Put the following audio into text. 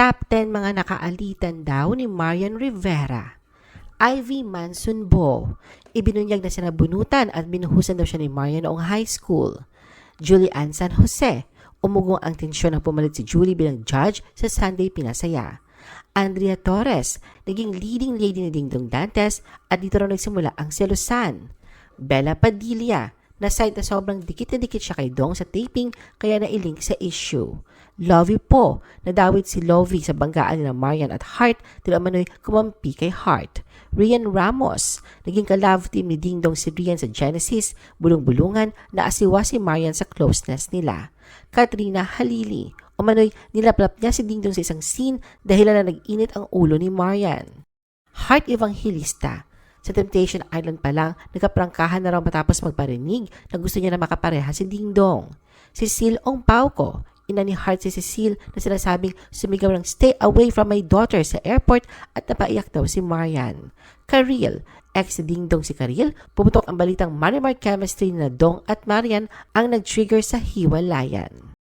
Top 10 mga nakaalitan daw ni Marian Rivera. Ivy Mansunbo. Ibinunyag na siya nabunutan at binuhusan daw siya ni Marian noong high school. Julie Ann San Jose. Umugong ang tensyon na pumalit si Julie bilang judge sa Sunday Pinasaya. Andrea Torres, naging leading lady ni Dingdong Dantes at dito raw nagsimula ang selusan. Bella Padilla, na side na sobrang dikit na dikit siya kay Dong sa taping kaya nailink sa issue. Lovey po, nadawit si Lovey sa banggaan nila Marian at Hart dahil umano'y kumampi kay Hart. Rian Ramos, naging ka-love team ni Ding Dong si Rian sa Genesis, bulong-bulungan na asiwa si Marian sa closeness nila. Katrina Halili, umano'y nilaplap niya si Ding Dong sa isang scene dahil na nag-init ang ulo ni Marian. Heart Evangelista, sa Temptation Island pa lang, nagkaprangkahan na raw matapos magparinig na gusto niya na makapareha si Ding Dong. Si Sil Ong Pauko, ina ni Heart si Cecile na sinasabing sumigaw ng stay away from my daughter sa airport at napaiyak daw si Marian. Karil, ex ni Ding Dong si Karil, pumutok ang balitang Marimar chemistry na Dong at Marian ang nag-trigger sa hiwalayan.